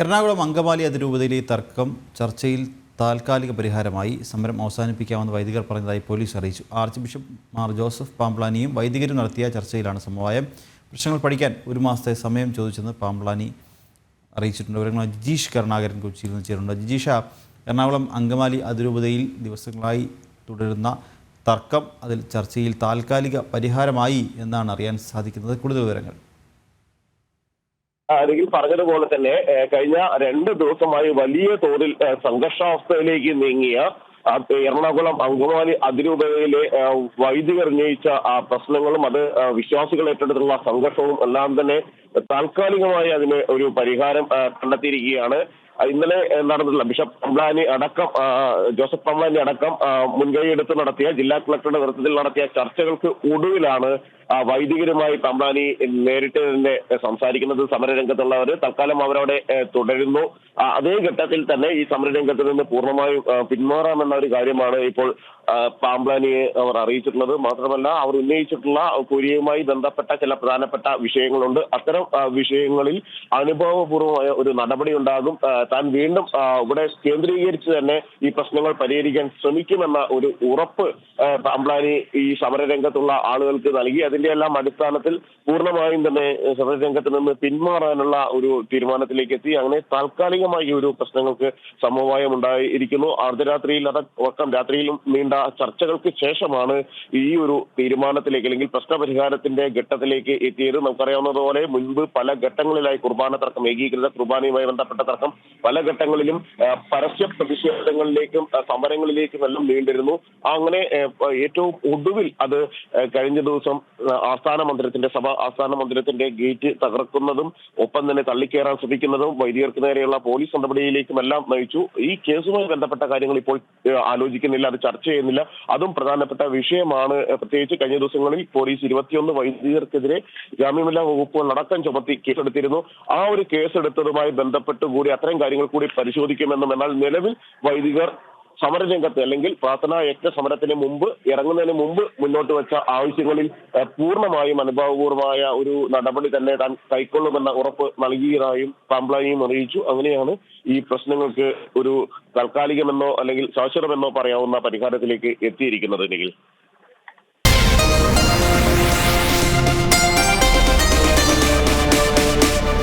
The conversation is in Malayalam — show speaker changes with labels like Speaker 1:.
Speaker 1: എറണാകുളം അങ്കമാലി അതിരൂപതയിലെ തർക്കം ചർച്ചയിൽ താൽക്കാലിക പരിഹാരമായി സമരം അവസാനിപ്പിക്കാമെന്ന് വൈദികർ പറഞ്ഞതായി പോലീസ് അറിയിച്ചു. ആർച്ച് ബിഷപ്പ് മാർ ജോസഫ് പാംപ്ലാനിയും വൈദികരും നടത്തിയ ചർച്ചയിലാണ് സമവായം. പ്രശ്നങ്ങൾ പഠിക്കാൻ ഒരു മാസത്തെ സമയം ചോദിച്ചെന്ന് പാംപ്ലാനി അറിയിച്ചിട്ടുണ്ട്. വിവരങ്ങൾ ജിജീഷ് കരുണാകരൻ കൊച്ചിയിൽ നിന്ന് ചേരുന്നുണ്ട്. ജിജീഷ എറണാകുളം അങ്കമാലി അതിരൂപതയിൽ ദിവസങ്ങളായി തുടരുന്ന തർക്കം അതിൽ ചർച്ചയിൽ താൽക്കാലിക പരിഹാരമായി എന്നാണ് അറിയാൻ സാധിക്കുന്നത്. കൂടുതൽ വിവരങ്ങൾ.
Speaker 2: അല്ലെങ്കിൽ പറഞ്ഞതുപോലെ തന്നെ കഴിഞ്ഞ രണ്ട് ദിവസമായി വലിയ തോതിൽ സംഘർഷാവസ്ഥയിലേക്ക് നീങ്ങിയ എറണാകുളം അങ്കമാലി അതിരൂപതയിലെ വൈദികർ ഉന്നയിച്ച പ്രശ്നങ്ങളും അത് വിശ്വാസികൾ ഏറ്റെടുത്തുള്ള സംഘർഷവും എല്ലാം തന്നെ താൽക്കാലികമായി അതിന് ഒരു പരിഹാരം കണ്ടെത്തിയിരിക്കുകയാണ്. ഇന്നലെ നടന്നിട്ടുള്ള ബിഷപ്പ് പംബ്ലാനി അടക്കം ജോസഫ് പംബ്ലാനി അടക്കം മുൻകൈ മുൻകൈയെടുത്ത് നടത്തിയ ജില്ലാ കളക്ടറുടെ നേതൃത്വത്തിൽ നടത്തിയ ചർച്ചകൾക്ക് ഒടുവിലാണ് വൈദികരുമായി പംബ്ലാനി നേരിട്ട് തന്നെ സംസാരിക്കുന്നത് സമരരംഗത്തുള്ളവർ തൽക്കാലം അവരവിടെ തുടരുന്നു. അതേ ഘട്ടത്തിൽ തന്നെ ഈ സമരരംഗത്ത് നിന്ന് പൂർണമായും പിന്മാറാമെന്ന ഒരു കാര്യമാണ് ഇപ്പോൾ പാമ്പ്ലാനിയെ അവർ അറിയിച്ചിട്ടുള്ളത്. മാത്രമല്ല അവർ ഉന്നയിച്ചിട്ടുള്ള കൊരിയയുമായി ബന്ധപ്പെട്ട ചില പ്രധാനപ്പെട്ട വിഷയങ്ങളുണ്ട്. അത്തരം വിഷയങ്ങളിൽ അനുഭവപൂർവമായ ഒരു നടപടി ഉണ്ടാകും താൻ വീണ്ടും ഇവിടെ കേന്ദ്രീകരിച്ച് തന്നെ ഈ പ്രശ്നങ്ങൾ പരിഹരിക്കാൻ ശ്രമിക്കുമെന്ന ഒരു ഉറപ്പ് അംബ്ലാനി ഈ സമരരംഗത്തുള്ള ആളുകൾക്ക് നൽകി. അതിന്റെ എല്ലാം അടിസ്ഥാനത്തിൽ പൂർണമായും തന്നെ സമരരംഗത്ത് നിന്ന് പിന്മാറാനുള്ള ഒരു തീരുമാനത്തിലേക്ക് എത്തി. അങ്ങനെ താൽക്കാലികമായി ഒരു പ്രശ്നങ്ങൾക്ക് സമവായം ഉണ്ടായിരിക്കുന്നു. അർദ്ധരാത്രിയിൽ അടക്കം രാത്രിയിലും നീണ്ട ചർച്ചകൾക്ക് ശേഷമാണ് ഈ ഒരു തീരുമാനത്തിലേക്ക് അല്ലെങ്കിൽ പ്രശ്നപരിഹാരത്തിന്റെ ഘട്ടത്തിലേക്ക് എത്തിയത്. നമുക്കറിയാവുന്നതുപോലെ മുൻപ് പല ഘട്ടങ്ങളിലായി കുർബാന തർക്കം ഏകീകൃത കുർബാനയുമായി ബന്ധപ്പെട്ട തർക്കം പല ഘട്ടങ്ങളിലും പരസ്യ പ്രതിഷേധങ്ങളിലേക്കും സമരങ്ങളിലേക്കും എല്ലാം നീണ്ടിരുന്നു. അങ്ങനെ ഏറ്റവും ഒടുവിൽ അത് കഴിഞ്ഞ ദിവസം ആസ്ഥാന മന്ദിരത്തിന്റെ സഭ ആസ്ഥാന മന്ദിരത്തിന്റെ ഗേറ്റ് തകർക്കുന്നതും ഒപ്പം തന്നെ തള്ളിക്കയറാൻ ശ്രമിക്കുന്നതും വൈദികർക്ക് നേരെയുള്ള പോലീസ് നടപടിയിലേക്കും എല്ലാം നയിച്ചു. ഈ കേസുമായി ബന്ധപ്പെട്ട കാര്യങ്ങൾ ഇപ്പോൾ ആലോചിക്കുന്നില്ല അത് ചർച്ച ചെയ്യുന്നില്ല. അതും പ്രധാനപ്പെട്ട വിഷയമാണ്. പ്രത്യേകിച്ച് കഴിഞ്ഞ ദിവസങ്ങളിൽ പോലീസ് ഇരുപത്തിയൊന്ന് വൈദികർക്കെതിരെ ജാമ്യമില്ലാ വകുപ്പുകൾ അടക്കം ചുമത്തി കേസെടുത്തിരുന്നു. ആ ഒരു കേസെടുത്തതുമായി ബന്ധപ്പെട്ട് കൂടി അത്തരം കാര്യങ്ങൾ കൂടി പരിശോധിക്കുമെന്നും എന്നാൽ നിലവിൽ വൈദികർ സമരരംഗത്ത് അല്ലെങ്കിൽ പ്രാർത്ഥനാ യജ്ഞ സമരത്തിന് മുമ്പ് ഇറങ്ങുന്നതിന് മുമ്പ് മുന്നോട്ട് വെച്ച ആവശ്യങ്ങളിൽ പൂർണമായും അനുഭാവപൂർവമായ ഒരു നടപടി തന്നെ താൻ കൈക്കൊള്ളുമെന്ന ഉറപ്പ് നൽകിയതായും പാംപ്ലാനിയും അറിയിച്ചു. അങ്ങനെയാണ് ഈ പ്രശ്നങ്ങൾക്ക് ഒരു താൽക്കാലികമെന്നോ അല്ലെങ്കിൽ ശാശ്വതമെന്നോ പറയാവുന്ന പരിഹാരത്തിലേക്ക് എത്തിയിരിക്കുന്നത് നിഖിൽ.